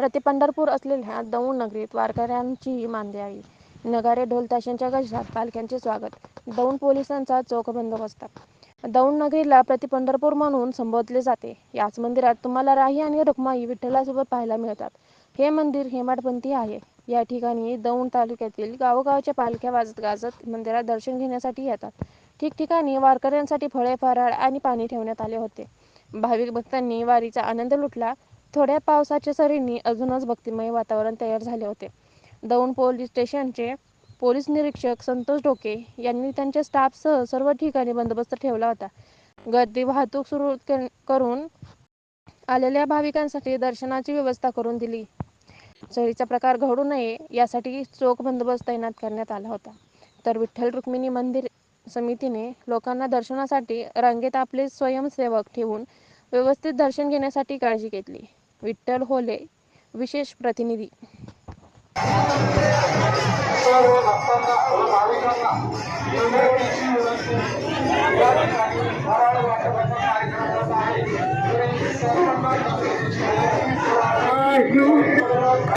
प्रति पंढरपूर असलेल्या दौंड नगरीत वारकऱ्यांची मान नगारे ढोल ताशांच्या गजरात पालख्यांचे स्वागत. दौंड पोलिसांचा चोख बंदोबस्त. दौंड नगरीला प्रति पंढरपूर म्हणून संबोधले जाते. याच मंदिरात तुम्हाला राही आणि रुक्माई विठ्ठलासोबत पाहायला मिळतात. हे मंदिर हेमाडपंथी आहे. या ठिकाणी दौंड तालुक्यातील गावोगावच्या पालख्या वाजत गाजत मंदिरात दर्शन घेण्यासाठी येतात. ठिकठिकाणी वारकऱ्यांसाठी फळे फराळ आणि पाणी ठेवण्यात आले होते. भाविक भक्तांनी वारीचा आनंद लुटला. थोड्या पावसाच्या सरींनी अजूनच भक्तिमय वातावरण तयार झाले होते. दौंड पोलीस स्टेशनचे पोलीस निरीक्षक संतोष डोके यांनी त्यांच्या स्टाफसह सर्व ठिकाणी बंदोबस्त ठेवला होता. गर्दी वाहतूक सुरू करून आलेल्या भाविकांसाठी दर्शनाची व्यवस्था करून दिली. चोरीचा प्रकार घडू नये यासाठी चोख बंदोबस्त तैनात करण्यात आला होता. तर विठ्ठल रुक्मिणी मंदिर समितीने लोकांना दर्शनासाठी रांगेत आपले स्वयंसेवक ठेवून व्यवस्थित दर्शन घेण्यासाठी काळजी घेतली. विठ्ठल होले विशेष प्रतिनिधी.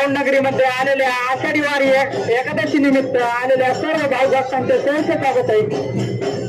नगरीमध्ये आलेल्या आषाढी वारी एकादशी निमित्त आलेल्या सर्व भाई भक्तांचे सहर्ष स्वागत आहे.